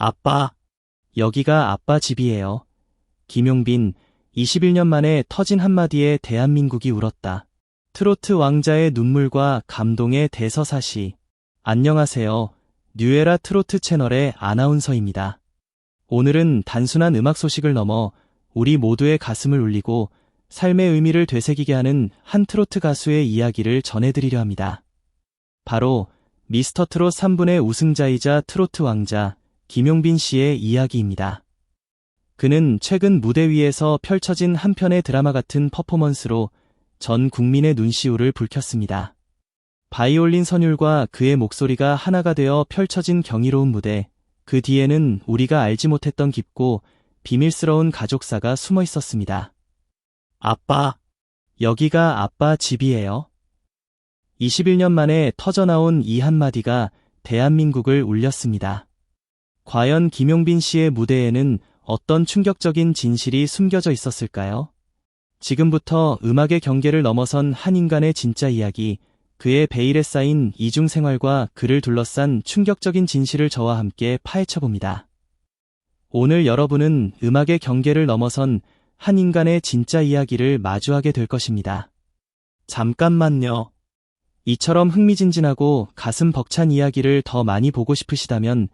아빠, 여기가 아빠 집이에요. 김용빈, 21년 만에 터진 한마디에 대한민국이 울었다. 트로트 왕자의 눈물과 감동의 대서사시. 안녕하세요. 뉴에라 트로트 채널의 아나운서입니다. 오늘은 단순한 음악 소식을 넘어 우리 모두의 가슴을 울리고 삶의 의미를 되새기게 하는 한 트로트 가수의 이야기를 전해드리려 합니다. 바로 미스터 트롯 3분의 우승자이자 트로트 왕자 김용빈 씨의 이야기입니다. 그는 최근 무대 위에서 펼쳐진 한 편의 드라마 같은 퍼포먼스로 전 국민의 눈시울을 불켰습니다. 바이올린 선율과 그의 목소리가 하나가 되어 펼쳐진 경이로운 무대, 그 뒤에는 우리가 알지 못했던 깊고 비밀스러운 가족사가 숨어 있었습니다. 아빠, 여기가 아빠 집이에요. 21년 만에 터져나온 이 한마디가 대한민국을 울렸습니다. 과연 김용빈 씨의 무대에는 어떤 충격적인 진실이 숨겨져 있었을까요? 지금부터 음악의 경계를 넘어선 한 인간의 진짜 이야기, 그의 베일에 쌓인 이중 생활과 그를 둘러싼 충격적인 진실을 저와 함께 파헤쳐 봅니다. 오늘 여러분은 음악의 경계를 넘어선 한 인간의 진짜 이야기를 마주하게 될 것입니다. 잠깐만요. 이처럼 흥미진진하고 가슴 벅찬 이야기를 더 많이 보고 싶으시다면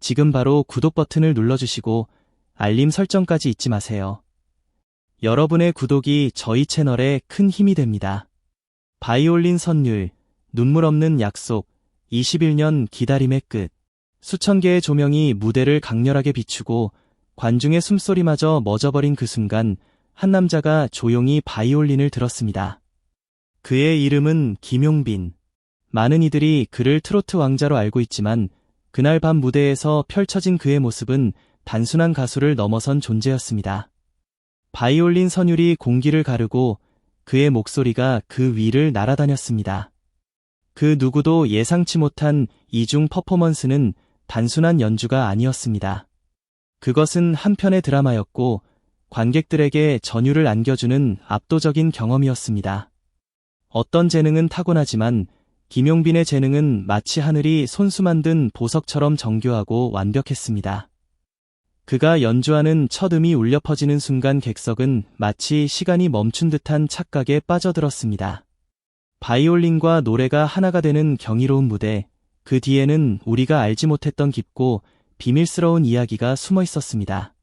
지금 바로 구독 버튼을 눌러주시고 알림 설정까지 잊지 마세요. 여러분의 구독이 저희 채널에 큰 힘이 됩니다. 바이올린 선율, 눈물 없는 약속, 21년 기다림의 끝. 수천 개의 조명이 무대를 강렬하게 비추고 관중의 숨소리마저 멎어버린 그 순간 한 남자가 조용히 바이올린을 들었습니다. 그의 이름은 김용빈. 많은 이들이 그를 트로트 왕자로 알고 있지만 그날 밤 무대에서 펼쳐진 그의 모습은 단순한 가수를 넘어선 존재였습니다. 바이올린 선율이 공기를 가르고 그의 목소리가 그 위를 날아다녔습니다. 그 누구도 예상치 못한 이중 퍼포먼스는 단순한 연주가 아니었습니다. 그것은 한편의 드라마였고 관객들에게 전율을 안겨주는 압도적인 경험이었습니다. 어떤 재능은 타고나지만 김용빈의 재능은 마치 하늘이 손수 만든 보석처럼 정교하고 완벽했습니다. 그가 연주하는 첫 음이 울려 퍼지는 순간 객석은 마치 시간이 멈춘 듯한 착각에 빠져들었습니다. 바이올린과 노래가 하나가 되는 경이로운 무대, 그 뒤에는 우리가 알지 못했던 깊고 비밀스러운 이야기가 숨어 있었습니다.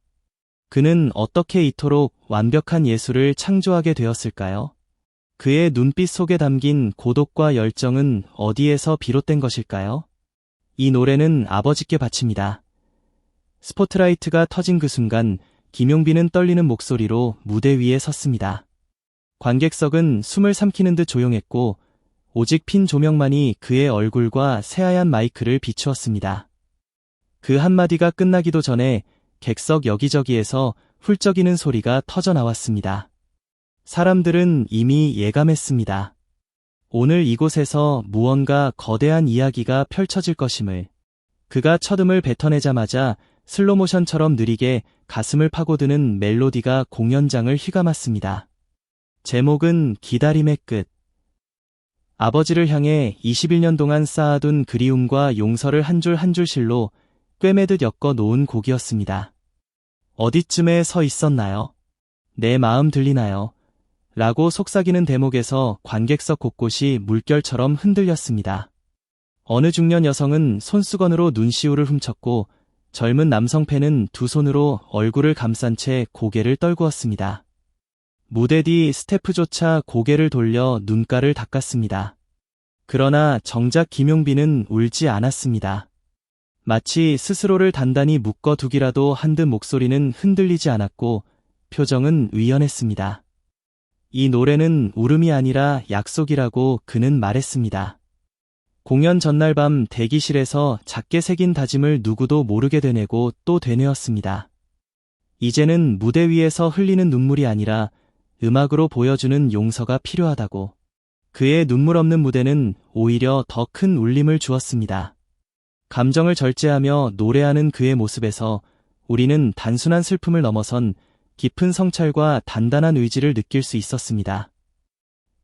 그는 어떻게 이토록 완벽한 예술을 창조하게 되었을까요? 그의 눈빛 속에 담긴 고독과 열정은 어디에서 비롯된 것일까요? 이 노래는 아버지께 바칩니다. 스포트라이트가 터진 그 순간 김용빈은 떨리는 목소리로 무대 위에 섰습니다. 관객석은 숨을 삼키는 듯 조용했고 오직 핀 조명만이 그의 얼굴과 새하얀 마이크를 비추었습니다. 그 한마디가 끝나기도 전에 객석 여기저기에서 훌쩍이는 소리가 터져 나왔습니다. 사람들은 이미 예감했습니다. 오늘 이곳에서 무언가 거대한 이야기가 펼쳐질 것임을. 그가 첫음을 뱉어내자마자 슬로모션처럼 느리게 가슴을 파고드는 멜로디가 공연장을 휘감았습니다. 제목은 기다림의 끝. 아버지를 향해 21년 동안 쌓아둔 그리움과 용서를 한 줄 한 줄실로 꿰매듯 엮어 놓은 곡이었습니다. 어디쯤에 서 있었나요? 내 마음 들리나요? 라고 속삭이는 대목에서 관객석 곳곳이 물결처럼 흔들렸습니다. 어느 중년 여성은 손수건으로 눈시울을 훔쳤고 젊은 남성 팬은 두 손으로 얼굴을 감싼 채 고개를 떨구었습니다. 무대 뒤 스태프조차 고개를 돌려 눈가를 닦았습니다. 그러나 정작 김용빈은 울지 않았습니다. 마치 스스로를 단단히 묶어두기라도 한 듯 목소리는 흔들리지 않았고 표정은 의연했습니다. 이 노래는 울음이 아니라 약속이라고 그는 말했습니다. 공연 전날 밤 대기실에서 작게 새긴 다짐을 누구도 모르게 되뇌고 또 되뇌었습니다. 이제는 무대 위에서 흘리는 눈물이 아니라 음악으로 보여주는 용서가 필요하다고. 그의 눈물 없는 무대는 오히려 더 큰 울림을 주었습니다. 감정을 절제하며 노래하는 그의 모습에서 우리는 단순한 슬픔을 넘어선 깊은 성찰과 단단한 의지를 느낄 수 있었습니다.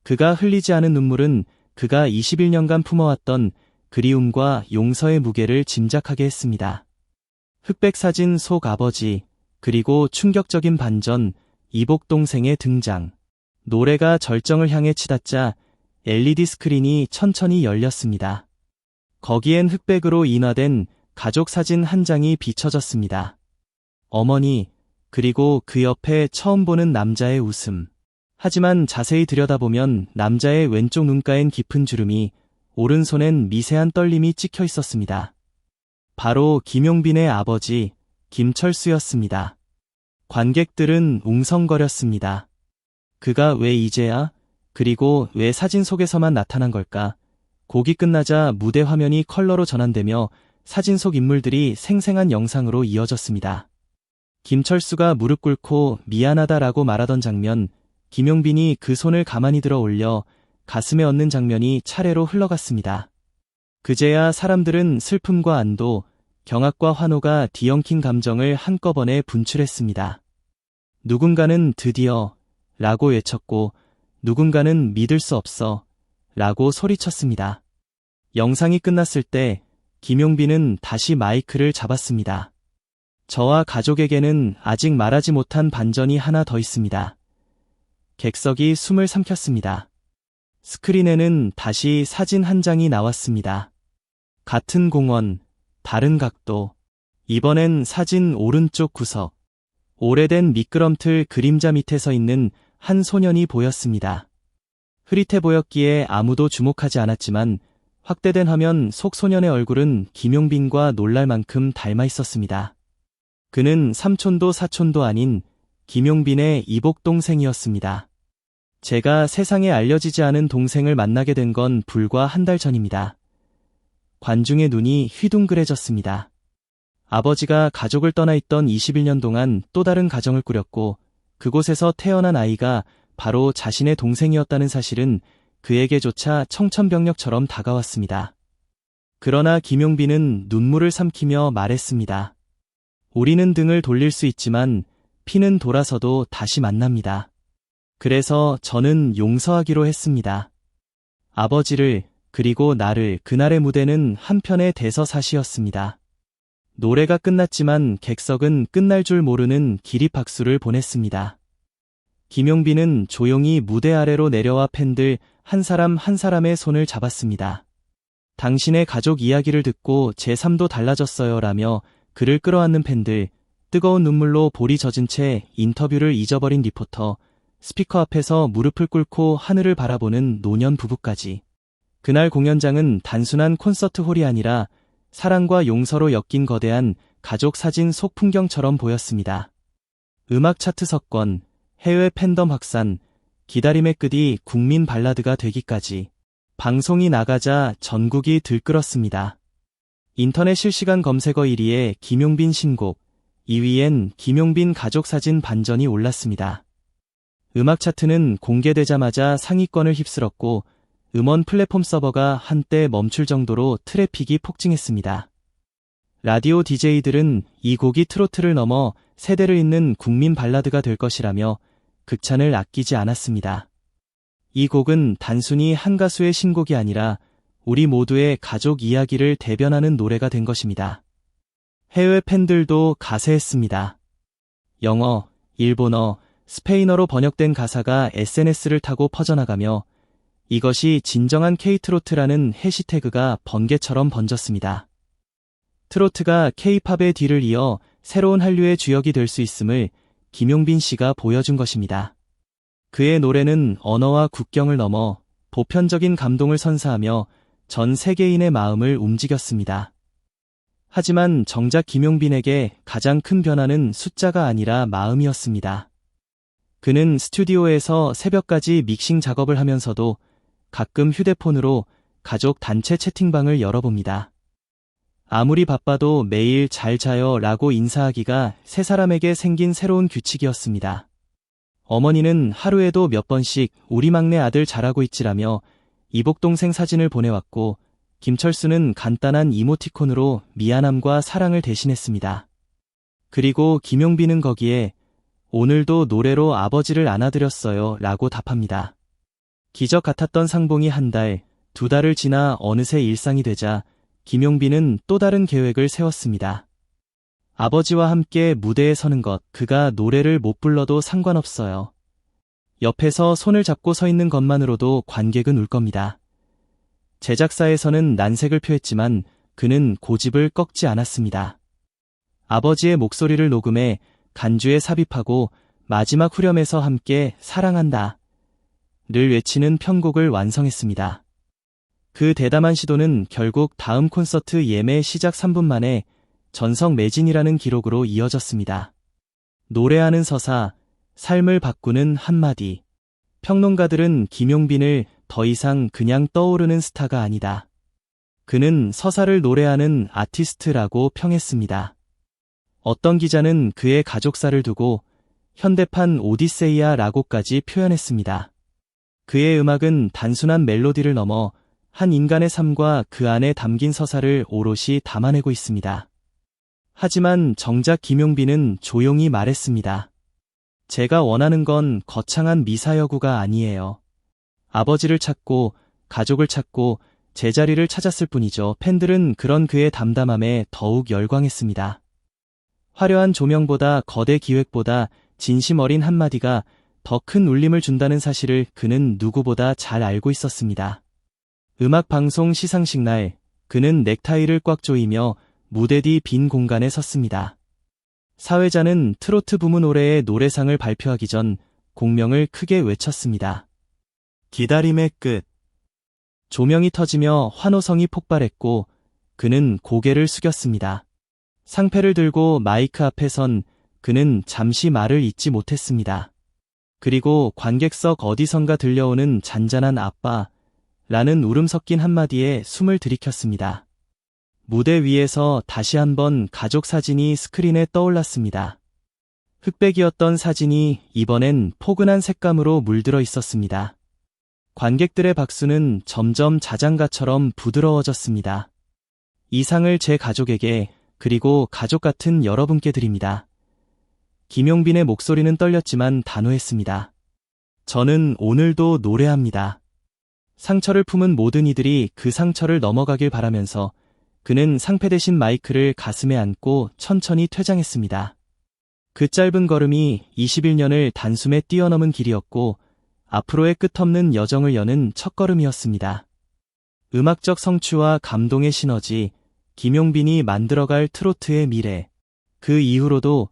그가 흘리지 않은 눈물은 그가 21년간 품어왔던 그리움과 용서의 무게를 짐작하게 했습니다. 흑백 사진 속 아버지, 그리고 충격적인 반전, 이복 동생의 등장. 노래가 절정을 향해 치닫자 LED 스크린이 천천히 열렸습니다. 거기엔 흑백으로 인화된 가족 사진 한 장이 비춰졌습니다. 어머니, 그리고 그 옆에 처음 보는 남자의 웃음. 하지만 자세히 들여다보면 남자의 왼쪽 눈가엔 깊은 주름이, 오른손엔 미세한 떨림이 찍혀 있었습니다. 바로 김용빈의 아버지, 김철수였습니다. 관객들은 웅성거렸습니다. 그가 왜 이제야, 그리고 왜 사진 속에서만 나타난 걸까? 곡이 끝나자 무대 화면이 컬러로 전환되며 사진 속 인물들이 생생한 영상으로 이어졌습니다. 김철수가 무릎 꿇고 미안하다라고 말하던 장면, 김용빈이 그 손을 가만히 들어 올려 가슴에 얹는 장면이 차례로 흘러갔습니다. 그제야 사람들은 슬픔과 안도, 경악과 환호가 뒤엉킨 감정을 한꺼번에 분출했습니다. 누군가는 드디어 라고 외쳤고 누군가는 믿을 수 없어 라고 소리쳤습니다. 영상이 끝났을 때 김용빈은 다시 마이크를 잡았습니다. 저와 가족에게는 아직 말하지 못한 반전이 하나 더 있습니다. 객석이 숨을 삼켰습니다. 스크린에는 다시 사진 한 장이 나왔습니다. 같은 공원, 다른 각도. 이번엔 사진 오른쪽 구석. 오래된 미끄럼틀 그림자 밑에 서 있는 한 소년이 보였습니다. 흐릿해 보였기에 아무도 주목하지 않았지만 확대된 화면 속 소년의 얼굴은 김용빈과 놀랄 만큼 닮아 있었습니다. 그는 삼촌도 사촌도 아닌 김용빈의 이복 동생이었습니다. 제가 세상에 알려지지 않은 동생을 만나게 된 건 불과 한 달 전입니다. 관중의 눈이 휘둥그레졌습니다. 아버지가 가족을 떠나 있던 21년 동안 또 다른 가정을 꾸렸고 그곳에서 태어난 아이가 바로 자신의 동생이었다는 사실은 그에게조차 청천벽력처럼 다가왔습니다. 그러나 김용빈은 눈물을 삼키며 말했습니다. 우리는 등을 돌릴 수 있지만 피는 돌아서도 다시 만납니다. 그래서 저는 용서하기로 했습니다. 아버지를 그리고 나를 그날의 무대는 한편의 대서사시였습니다. 노래가 끝났지만 객석은 끝날 줄 모르는 기립박수를 보냈습니다. 김용빈은 조용히 무대 아래로 내려와 팬들 한 사람 한 사람의 손을 잡았습니다. 당신의 가족 이야기를 듣고 제 삶도 달라졌어요 라며 그를 끌어안는 팬들, 뜨거운 눈물로 볼이 젖은 채 인터뷰를 잊어버린 리포터, 스피커 앞에서 무릎을 꿇고 하늘을 바라보는 노년 부부까지. 그날 공연장은 단순한 콘서트 홀이 아니라 사랑과 용서로 엮인 거대한 가족 사진 속 풍경처럼 보였습니다. 음악 차트 석권, 해외 팬덤 확산, 기다림의 끝이 국민 발라드가 되기까지 방송이 나가자 전국이 들끓었습니다. 인터넷 실시간 검색어 1위에 김용빈 신곡, 2위엔 김용빈 가족 사진 반전이 올랐습니다. 음악 차트는 공개되자마자 상위권을 휩쓸었고 음원 플랫폼 서버가 한때 멈출 정도로 트래픽이 폭증했습니다. 라디오 DJ들은 이 곡이 트로트를 넘어 세대를 잇는 국민 발라드가 될 것이라며 극찬을 아끼지 않았습니다. 이 곡은 단순히 한 가수의 신곡이 아니라 우리 모두의 가족 이야기를 대변하는 노래가 된 것입니다. 해외 팬들도 가세했습니다. 영어, 일본어, 스페인어로 번역된 가사가 SNS를 타고 퍼져나가며 이것이 진정한 K트로트라는 해시태그가 번개처럼 번졌습니다. 트로트가 K팝의 뒤를 이어 새로운 한류의 주역이 될 수 있음을 김용빈 씨가 보여준 것입니다. 그의 노래는 언어와 국경을 넘어 보편적인 감동을 선사하며 전 세계인의 마음을 움직였습니다. 하지만 정작 김용빈에게 가장 큰 변화는 숫자가 아니라 마음이었습니다. 그는 스튜디오에서 새벽까지 믹싱 작업을 하면서도 가끔 휴대폰으로 가족 단체 채팅방을 열어봅니다. 아무리 바빠도 매일 잘 자요 라고 인사하기가 세 사람에게 생긴 새로운 규칙이었습니다. 어머니는 하루에도 몇 번씩 우리 막내 아들 잘하고 있지라며 이복동생 사진을 보내왔고 김철수는 간단한 이모티콘으로 미안함과 사랑을 대신했습니다. 그리고 김용빈은 거기에 오늘도 노래로 아버지를 안아드렸어요 라고 답합니다. 기적 같았던 상봉이 한 달, 두 달을 지나 어느새 일상이 되자 김용빈은 또 다른 계획을 세웠습니다. 아버지와 함께 무대에 서는 것, 그가 노래를 못 불러도 상관없어요. 옆에서 손을 잡고 서 있는 것만으로도 관객은 울 겁니다. 제작사에서는 난색을 표했지만 그는 고집을 꺾지 않았습니다. 아버지의 목소리를 녹음해 간주에 삽입하고 마지막 후렴에서 함께 사랑한다. 를 외치는 편곡을 완성했습니다. 그 대담한 시도는 결국 다음 콘서트 예매 시작 3분 만에 전성 매진이라는 기록으로 이어졌습니다. 노래하는 서사, 삶을 바꾸는 한마디. 평론가들은 김용빈을 더 이상 그냥 떠오르는 스타가 아니다. 그는 서사를 노래하는 아티스트라고 평했습니다. 어떤 기자는 그의 가족사를 두고 현대판 오디세이아라고까지 표현했습니다. 그의 음악은 단순한 멜로디를 넘어 한 인간의 삶과 그 안에 담긴 서사를 오롯이 담아내고 있습니다. 하지만 정작 김용빈은 조용히 말했습니다. 제가 원하는 건 거창한 미사여구가 아니에요. 아버지를 찾고 가족을 찾고 제자리를 찾았을 뿐이죠. 팬들은 그런 그의 담담함에 더욱 열광했습니다. 화려한 조명보다 거대 기획보다 진심 어린 한마디가 더 큰 울림을 준다는 사실을 그는 누구보다 잘 알고 있었습니다. 음악 방송 시상식 날 그는 넥타이를 꽉 조이며 무대 뒤 빈 공간에 섰습니다. 사회자는 트로트 부문 노래의 노래상을 발표하기 전 공명을 크게 외쳤습니다. 기다림의 끝. 조명이 터지며 환호성이 폭발했고 그는 고개를 숙였습니다. 상패를 들고 마이크 앞에 선 그는 잠시 말을 잇지 못했습니다. 그리고 관객석 어디선가 들려오는 잔잔한 아빠 라는 울음 섞인 한마디에 숨을 들이켰습니다. 무대 위에서 다시 한번 가족 사진이 스크린에 떠올랐습니다. 흑백이었던 사진이 이번엔 포근한 색감으로 물들어 있었습니다. 관객들의 박수는 점점 자장가처럼 부드러워졌습니다. 이 상을 제 가족에게 그리고 가족 같은 여러분께 드립니다. 김용빈의 목소리는 떨렸지만 단호했습니다. 저는 오늘도 노래합니다. 상처를 품은 모든 이들이 그 상처를 넘어가길 바라면서 그는 상패 대신 마이크를 가슴에 안고 천천히 퇴장했습니다. 그 짧은 걸음이 21년을 단숨에 뛰어넘은 길이었고 앞으로의 끝없는 여정을 여는 첫걸음이었습니다. 음악적 성취와 감동의 시너지, 김용빈이 만들어갈 트로트의 미래. 그 이후로도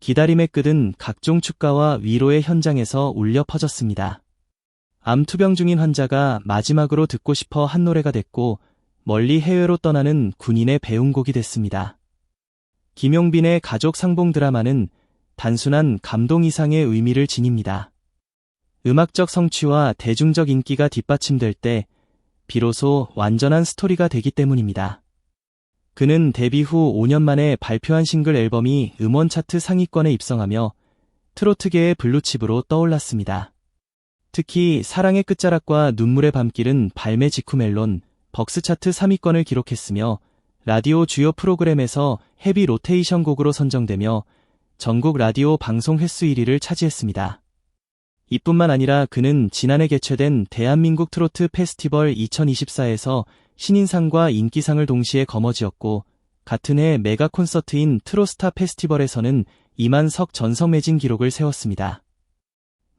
기다림의 끝은 각종 축가와 위로의 현장에서 울려 퍼졌습니다. 암 투병 중인 환자가 마지막으로 듣고 싶어 한 노래가 됐고 멀리 해외로 떠나는 군인의 배웅곡이 됐습니다. 김용빈의 가족 상봉 드라마는 단순한 감동 이상의 의미를 지닙니다. 음악적 성취와 대중적 인기가 뒷받침될 때 비로소 완전한 스토리가 되기 때문입니다. 그는 데뷔 후 5년 만에 발표한 싱글 앨범이 음원 차트 상위권에 입성하며 트로트계의 블루칩으로 떠올랐습니다. 특히 사랑의 끝자락과 눈물의 밤길은 발매 직후 멜론, 벅스 차트 3위권을 기록했으며 라디오 주요 프로그램에서 헤비 로테이션 곡으로 선정되며 전국 라디오 방송 횟수 1위를 차지했습니다. 이뿐만 아니라 그는 지난해 개최된 대한민국 트로트 페스티벌 2024에서 신인상과 인기상을 동시에 거머쥐었고 같은 해 메가 콘서트인 트로스타 페스티벌에서는 이만석 전성 매진 기록을 세웠습니다.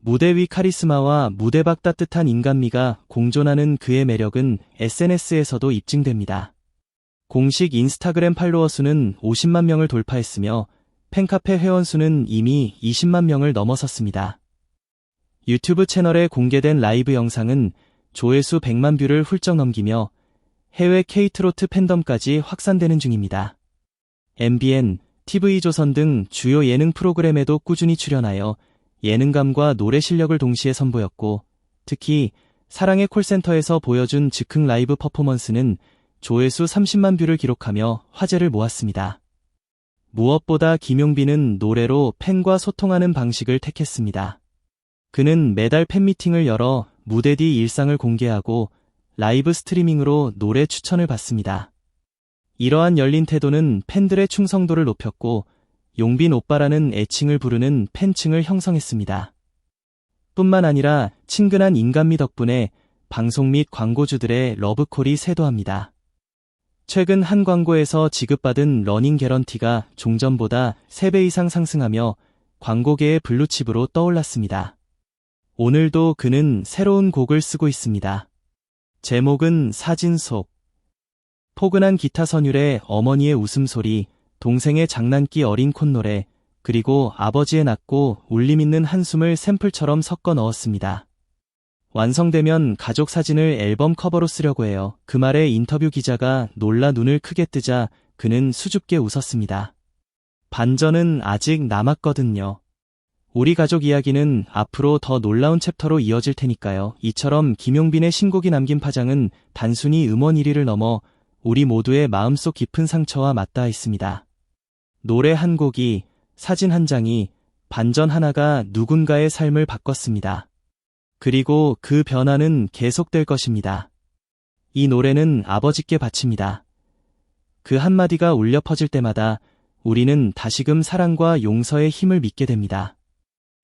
무대 위 카리스마와 무대 밖 따뜻한 인간미가 공존하는 그의 매력은 SNS에서도 입증됩니다. 공식 인스타그램 팔로워 수는 50만 명을 돌파했으며 팬카페 회원 수는 이미 20만 명을 넘어섰습니다. 유튜브 채널에 공개된 라이브 영상은 조회수 100만 뷰를 훌쩍 넘기며 해외 K트로트 팬덤까지 확산되는 중입니다. MBN, TV조선 등 주요 예능 프로그램에도 꾸준히 출연하여 예능감과 노래 실력을 동시에 선보였고 특히 사랑의 콜센터에서 보여준 즉흥 라이브 퍼포먼스는 조회수 30만 뷰를 기록하며 화제를 모았습니다. 무엇보다 김용빈은 노래로 팬과 소통하는 방식을 택했습니다. 그는 매달 팬미팅을 열어 무대 뒤 일상을 공개하고 라이브 스트리밍으로 노래 추천을 받습니다. 이러한 열린 태도는 팬들의 충성도를 높였고 용빈 오빠라는 애칭을 부르는 팬층을 형성했습니다. 뿐만 아니라 친근한 인간미 덕분에 방송 및 광고주들의 러브콜이 쇄도합니다. 최근 한 광고에서 지급받은 러닝 개런티가 종전보다 3배 이상 상승하며 광고계의 블루칩으로 떠올랐습니다. 오늘도 그는 새로운 곡을 쓰고 있습니다. 제목은 사진 속. 포근한 기타 선율에 어머니의 웃음소리, 동생의 장난기 어린 콧노래, 그리고 아버지의 낮고 울림 있는 한숨을 샘플처럼 섞어 넣었습니다. 완성되면 가족 사진을 앨범 커버로 쓰려고 해요. 그 말에 인터뷰 기자가 놀라 눈을 크게 뜨자 그는 수줍게 웃었습니다. 반전은 아직 남았거든요. 우리 가족 이야기는 앞으로 더 놀라운 챕터로 이어질 테니까요. 이처럼 김용빈의 신곡이 남긴 파장은 단순히 음원 1위를 넘어 우리 모두의 마음속 깊은 상처와 맞닿아 있습니다. 노래 한 곡이, 사진 한 장이, 반전 하나가 누군가의 삶을 바꿨습니다. 그리고 그 변화는 계속될 것입니다. 이 노래는 아버지께 바칩니다. 그 한마디가 울려 퍼질 때마다 우리는 다시금 사랑과 용서의 힘을 믿게 됩니다.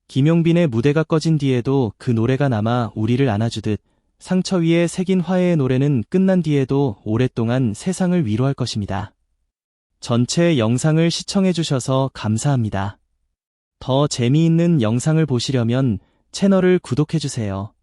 김용빈의 무대가 꺼진 뒤에도 그 노래가 남아 우리를 안아주듯 상처 위에 새긴 화해의 노래는 끝난 뒤에도 오랫동안 세상을 위로할 것입니다. 전체 영상을 시청해주셔서 감사합니다. 더 재미있는 영상을 보시려면 채널을 구독해주세요.